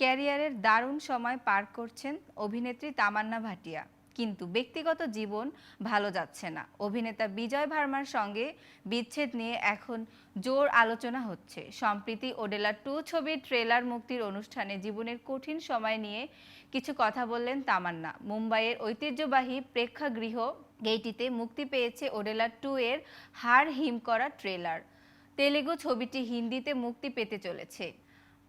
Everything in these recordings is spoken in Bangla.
ক্যারিয়ারের দারুণ সময় পার করছেন অভিনেত্রী তামান্না ভাটিয়া। কিন্তু ব্যক্তিগত জীবন ভালো যাচ্ছে না। অভিনেতা বিজয় ভার্মার সঙ্গে বিচ্ছেদ নিয়ে এখন জোর আলোচনা হচ্ছে। সম্প্রীতি ওডেলা টু ছবির ট্রেলার মুক্তির অনুষ্ঠানে জীবনের কঠিন সময় নিয়ে কিছু কথা বললেন তামান্না। মুম্বাইয়ের ঐতিহ্যবাহী প্রেক্ষাগৃহ গেইটিতে মুক্তি পেয়েছে ওডেলা টু এর হাড় হিম করা ট্রেলার। তেলেগু ছবিটি হিন্দিতে মুক্তি পেতে চলেছে।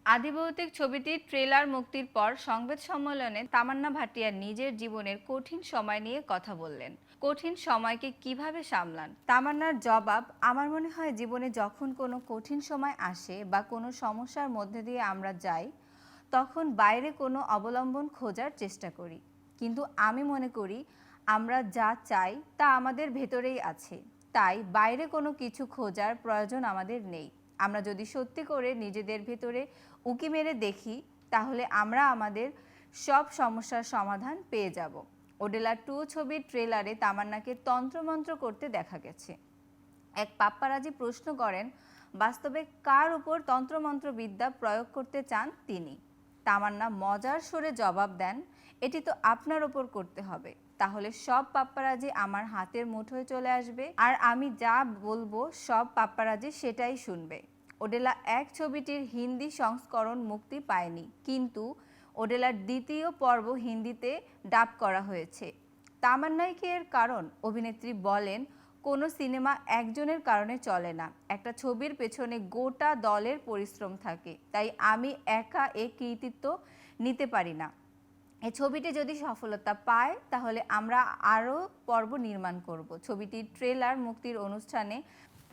আদিভৌতিক ছবিটির ট্রেলার মুক্তির পর সংবাদ সম্মেলনে তামান্না ভাটিয়া নিজের জীবনের কঠিন সময় নিয়ে কথা বললেন। কঠিন সময়কে কীভাবে সামলান? তামান্নার জবাব, আমার মনে হয় জীবনে যখন কোনো কঠিন সময় আসে বা কোনো সমস্যার মধ্যে দিয়ে আমরা যাই, তখন বাইরে কোনো অবলম্বন খোঁজার চেষ্টা করি। কিন্তু আমি মনে করি, আমরা যা চাই তা আমাদের ভেতরেই আছে। তাই বাইরে কোনো কিছু খোঁজার প্রয়োজন আমাদের নেই। আমরা যদি সত্যি করে নিজেদের ভেতরে উকি মেরে দেখি, তাহলে আমরা আমাদের সব সমস্যার সমাধান পেয়ে যাব। ওডেলা টু ছবির ট্রেলারে তামান্নাকে তন্ত্রমন্ত্র করতে দেখা গেছে। এক পাপ্পারাজি প্রশ্ন করেন, বাস্তবে কার উপর তন্ত্রমন্ত্র বিদ্যা প্রয়োগ করতে চান তিনি? তামান্না মজার সুরে জবাব দেন, এটি তো আপনার ওপর করতে হবে। তাহলে সব পাপ্পারাজি আমার হাতের মুঠোয় চলে আসবে, আর আমি যা বলব সব পাপ্পারাজি সেটাই শুনবে। ওডেলা এক ছবিটির হিন্দি সংস্করণ মুক্তি পায়নি, কিন্তু ওডেলার দ্বিতীয় পর্ব হিন্দিতে ডাব করা হয়েছে। তামান্নাই কি এর কারণ, অভিনেত্রী বলেন, কোনো সিনেমা একজনের কারণে চলে না। একটা ছবির পেছনে গোটা দলের পরিশ্রম থাকে, তাই আমি একা এ কৃতিত্ব নিতে পারি না। এই ছবিটি যদি সফলতা পায়, তাহলে আমরা আরও পর্ব নির্মাণ করব। ছবিটির ট্রেলার মুক্তির অনুষ্ঠানে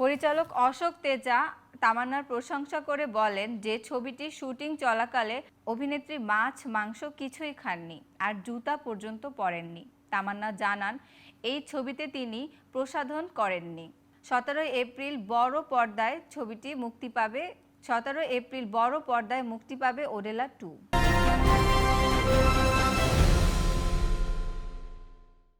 পরিচালক অশোক তেজা তামান্নার প্রশংসা করে বলেন, যে ছবিটি শুটিং চলাকালে অভিনেত্রী মাছ মাংস কিছুই খাননি আর জুতা পর্যন্ত পরেননি। তামান্না জানান, এই ছবিতে তিনি প্রসাধন করেননি। সতেরোই এপ্রিল বড় পর্দায় ছবিটি মুক্তি পাবে সতেরো এপ্রিল বড় পর্দায় মুক্তি পাবে ওডেলা টু।